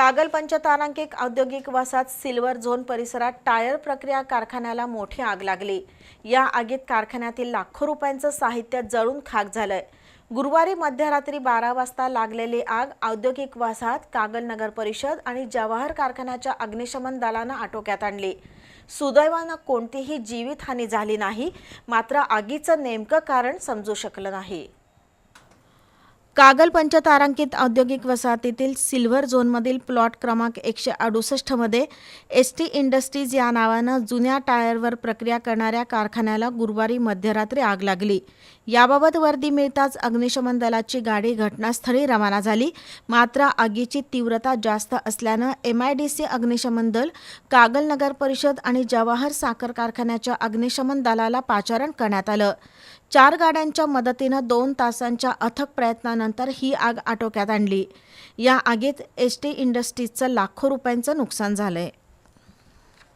कागल पंचतारांकित औद्योगिक वसाहत सिल्वर झोन परिसरात टायर प्रक्रिया कारखान्याला मोठी आग लागली. या आगीत कारखान्यातील लाखो रुपयांचं साहित्य जळून खाक झालंय. गुरुवारी मध्यरात्री बारा वाजता लागलेली आग औद्योगिक वसाहत कागल नगर परिषद आणि जवाहर कारखान्याच्या अग्निशमन दलानं आटोक्यात आणली. सुदैवानं कोणतीही जीवितहानी झाली नाही मात्र आगीचं नेमकं कारण समजू शकलं नाही. कागल पंचतारांकित औद्योगिक वसाहतीतील सिल्व्हर झोनमधील प्लॉट क्रमांक एकशे अडुसष्टमध्ये एस टी इंडस्ट्रीज या नावानं जुन्या टायरवर प्रक्रिया करणाऱ्या कारखान्याला गुरुवारी मध्यरात्री आग लागली. याबाबत वर्दी मिळताच अग्निशमन दलाची गाडी घटनास्थळी रवाना झाली. मात्र आगीची तीव्रता जास्त असल्यानं एम आय डी सी अग्निशमन दल कागल नगर परिषद आणि जवाहर साखर कारखान्याच्या अग्निशमन दलाला पाचारण करण्यात आलं. चार गाड्यांच्या मदतीनं दोन तासांच्या अथक प्रयत्नानंतर ही आग आटोक्यात आणली. या आगीत एस टी इंडस्ट्रीजचं लाखो रुपयांचं नुकसान झालंय.